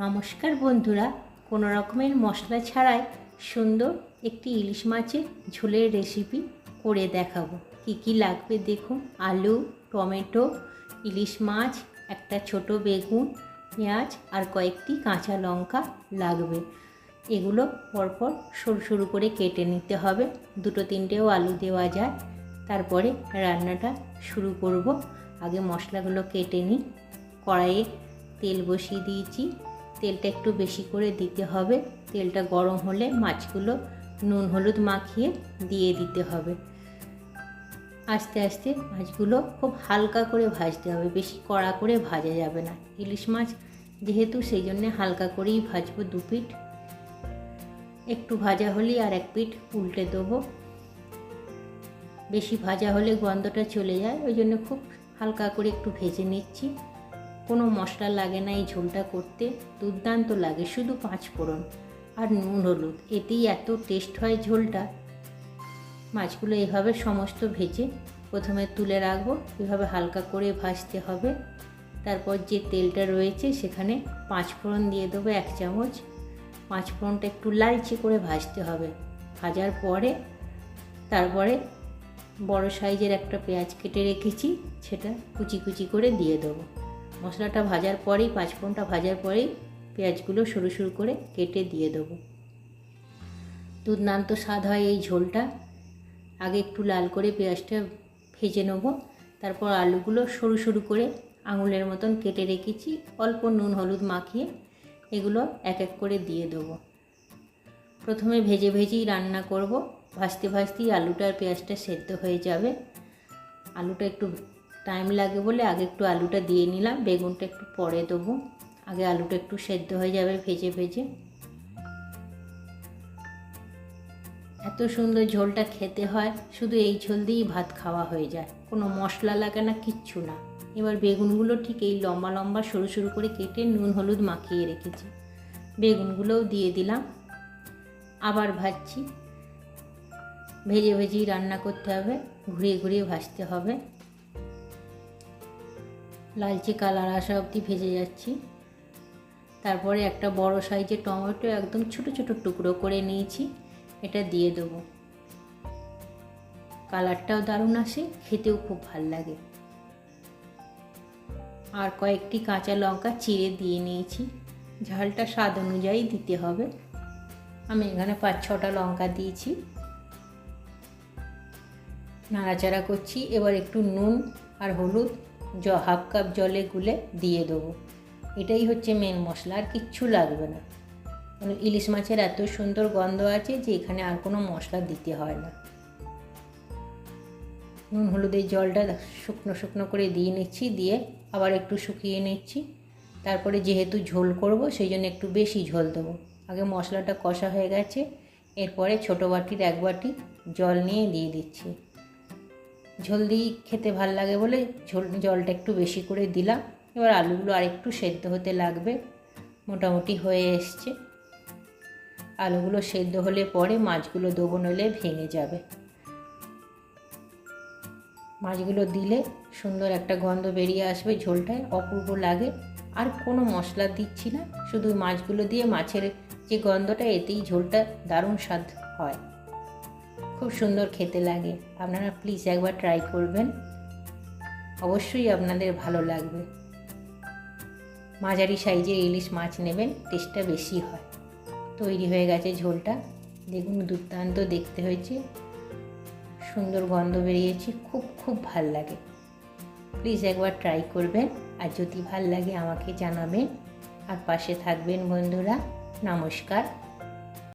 নমস্কার বন্ধুরা। কোনো রকমের মশলা ছাড়াই সুন্দর একটি ইলিশ মাছের ঝোলের রেসিপি করে দেখাবো। কি কি লাগবে দেখুন? আলু, টমেটো, ইলিশ মাছ, একটা ছোট বেগুন, পেঁয়াজ আর কয়েকটি কাঁচা লঙ্কা লাগবে। এগুলো পরপর সরু সরু করে কেটে নিতে হবে। দুটো তিনটেও আলু দেওয়া যায়। তারপরে রান্নাটা শুরু করব। আগে মশলাগুলো কেটে নিই। কড়াইয়ে তেল বসিয়ে দিয়েছি। তেলটা একটু বেশি করে দিতে হবে। তেলটা গরম হলে মাছগুলো নুন হলুদ মাখিয়ে দিয়ে দিতে হবে। আস্তে আস্তে মাছগুলো খুব হালকা করে ভাজতে হবে, বেশি কড়া করে ভাজা যাবে না। ইলিশ মাছ যেহেতু সেই জন্যে হালকা করেই ভাজবো দু পিঠ। একটু ভাজা হলেই আর এক পিঠ উল্টে দেবো। বেশি ভাজা হলে গন্ধটা চলে যায়, ওই জন্য খুব হালকা করে একটু ভেজে নিচ্ছি। কোনো মশলা লাগে না এই ঝোলটা করতে, দুর্দান্ত লাগে শুধু পাঁচ ফোড়ন আর নুন, হলুদ, এতেই এত টেস্ট হয় ঝোলটা। মাছগুলো এভাবে সমস্ত ভেজে প্রথমে তুলে রাখব, এভাবে হালকা করে ভাজতে হবে। তারপর যে তেলটা রয়েছে সেখানে পাঁচ ফোড়ন দিয়ে দেবো এক চামচ। পাঁচ ফোড়নটা একটু লালচে করে ভাজতে হবে। ভাজার পরে তারপরে বড় সাইজের একটা পেঁয়াজ কেটে রেখেছি, সেটা কুচি কুচি করে দিয়ে দেবো। মশলাটা ভাজার পরেই পাঁচফোড়নটা ভাজার পরেই পেঁয়াজগুলো সরু সরু করে কেটে দিয়ে দেবো। দুর্দান্ত স্বাদ হয় এই ঝোলটা। আগে একটু লাল করে পেঁয়াজটা ভেজে নেব। তারপর আলুগুলো সরু সরু করে আঙুলের মতন কেটে রেখেছি। অল্প নুন, হলুদ মাখিয়ে এগুলো এক এক করে দিয়ে দেবো। প্রথমে ভেজে ভেজেই রান্না করব। ভাজতে ভাজতেই আলুটা আর পেঁয়াজটা সেদ্ধ হয়ে যাবে। আলুটা একটু টাইম লাগে বলে আগে একটু আলুটা দিয়ে নিলাম, বেগুনটা একটু পরে দেবো। আগে আলুটা একটু সেদ্ধ হয়ে যাবে, ভেজে ভেজে। এত সুন্দর ঝোলটা খেতে হয়, শুধু এই ঝোল দিয়েই ভাত খাওয়া হয়ে যায়। কোনো মশলা লাগে না, কিচ্ছু না। এবার বেগুনগুলো ঠিক এই লম্বা লম্বা সরু সরু করে কেটে নুন হলুদ মাখিয়ে রেখেছি। বেগুনগুলোও দিয়ে দিলাম। আবার ভাজছি। ভেজে ভেজেই রান্না করতে হবে, ঘুরিয়ে ঘুরিয়ে ভাজতে হবে। লালচে কালার আসা অবধি ভেজে যাচ্ছি। তারপরে একটা বড় সাইজের টমেটো একদম ছোট ছোট টুকরো করে নিয়েছি, এটা দিয়ে দেবো। কালারটাও দারুণ আসে, খেতেও খুব ভালো লাগে। আর কয়েকটি কাঁচা লঙ্কা চিড়ে দিয়ে নিয়েছি, ঝালটা স্বাদ অনুযায়ী দিতে হবে। আমি এখানে পাঁচ ছটা লঙ্কা দিয়েছি। নাড়াচাড়া করছি, এবার একটু নুন আর হলুদ জ, হাফ কাপ জলে গুলে দিয়ে দেবো। এটাই হচ্ছে মেন মশলা, আর কিচ্ছু লাগবে না। মানে ইলিশ মাছের এত সুন্দর গন্ধ আছে যে এখানে আর কোনো মশলা দিতে হয় না। নুন, হলুদের জলটা শুকনো শুকনো করে দিয়ে নিচ্ছি, দিয়ে আবার একটু শুকিয়ে নিচ্ছি। তারপরে যেহেতু ঝোল করব, সেই জন্য একটু বেশি ঝোল দেবো। আগে মশলাটা কষা হয়ে গেছে, এরপরে ছোটো বাটির এক বাটি জল নিয়ে দিয়ে দিচ্ছি। ঝোল খেতে ভালো লাগে বলে ঝোল, জলটা একটু বেশি করে দিলাম। এবার আলুগুলো আর একটু সেদ্ধ হতে লাগবে, মোটামুটি হয়ে এসছে। আলুগুলো সেদ্ধ হলে পরে মাছগুলো দেবো নইলে ভেঙে যাবে। মাছগুলো দিলে সুন্দর একটা গন্ধ বেরিয়ে আসবে ঝোলটায়, অপূর্ব লাগে। আর কোনো মশলা দিচ্ছি না, শুধু মাছগুলো দিয়ে মাছের যে গন্ধটা, এতেই ঝোলটা দারুণ স্বাদ হয়। খুব সুন্দর খেতে লাগে। আপনারা প্লিজ একবার ট্রাই করবেন। অবশ্যই আপনাদের ভালো লাগবে। মাঝারি সাইজের ইলিশ মাছ নেবেন টেস্টটা বেশি হয়। তৈরি হয়ে গেছে ঝোলটা। দেখুন, দুর্দান্ত দেখতে হয়েছে। সুন্দর গন্ধ বেরিয়েছে। খুব খুব ভালো লাগে। প্লিজ একবার ট্রাই করবেন। আর যদি ভালো লাগে, আমাকে জানাবেন। আর পাশে থাকবেন বন্ধুরা। নমস্কার।